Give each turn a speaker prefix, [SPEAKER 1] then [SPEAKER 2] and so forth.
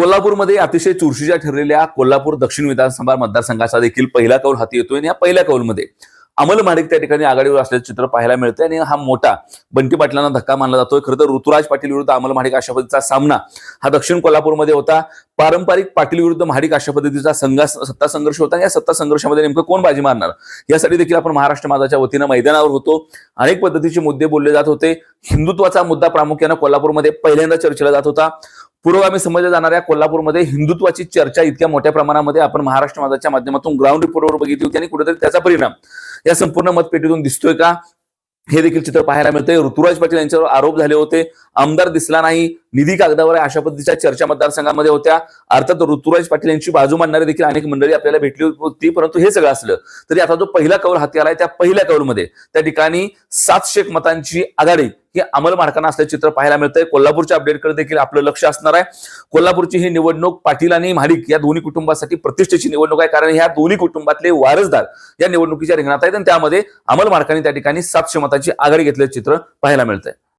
[SPEAKER 1] कोल्हापूरमध्ये अतिशय चुरशीच्या ठरलेल्या कोल्हापूर दक्षिण विधानसभा मतदारसंघाचा देखील पहिला कौल हाती येतोय आणि या पहिल्या कौलमध्ये अमल माडिक त्या ठिकाणी आघाडीवर असल्याचं चित्र पाहायला मिळतंय आणि हा मोठा बंटी पाटलांना धक्का मानला जातोय. खरं तर ऋतुराज पाटील विरुद्ध अमल माडिक अशा पद्धतीचा सामना हा दक्षिण कोल्हापूरमध्ये होता. पारंपरिक पाटील विरुद्ध महाडिक अशा पद्धतीचा संघा सत्ता संघर्ष होता आणि या सत्ता संघर्षामध्ये नेमकं कोण बाजी मारणार? यासाठी देखील आपण महाराष्ट्र माझाच्या वतीनं मैदानावर होतो. अनेक पद्धतीचे मुद्दे बोलले जात होते. हिंदुत्वाचा मुद्दा प्रामुख्यानं कोल्हापूरमध्ये पहिल्यांदा चर्चेला जात होता. पुरोगामी समजल्या जाणाऱ्या कोल्हापूरमध्ये हिंदुत्वाची चर्चा इतक्या मोठ्या प्रमाणामध्ये आपण महाराष्ट्र माझाच्या माध्यमातून ग्राउंड रिपोर्टवर बघितली होती आणि कुठेतरी त्याचा परिणाम या संपूर्ण मतपेटीतून दिसतोय का? हे देखील चित्र पाहायला मिळतंय. ऋतुराज पाटील यांच्यावर आरोप झाले होते. आमदार दिसला नाही. निधी कागदावर आहे. अशा पद्धतीच्या चर्चा मतदारसंघामध्ये होत्या. अर्थात ऋतुराज पाटील यांची बाजू मांडणारी देखील अनेक मंडळी आपल्याला भेटली होती परंतु हे सगळं असलं तरी आता जो पहिला कौल हाती आलाय त्या पहिल्या कौलमध्ये त्या ठिकाणी सातशे मतांची आघाडी ही अंमल मार्कांना असल्याचं चित्र पाहायला मिळतंय. कोल्हापूरच्या अपडेटकडे देखील आपलं लक्ष असणार आहे. कोल्हापूरची ही निवडणूक पाटील आणि महाडिक या दोन्ही कुटुंबासाठी प्रतिष्ठेची निवडणूक आहे. कारण ह्या दोन्ही कुटुंबातले वारसदार या निवडणुकीच्या रिंगणात आहेत आणि त्यामध्ये अमल मार्कांनी त्या ठिकाणी सातशे मताची आघाडी घेतल्याचं चित्र पाहायला मिळतंय.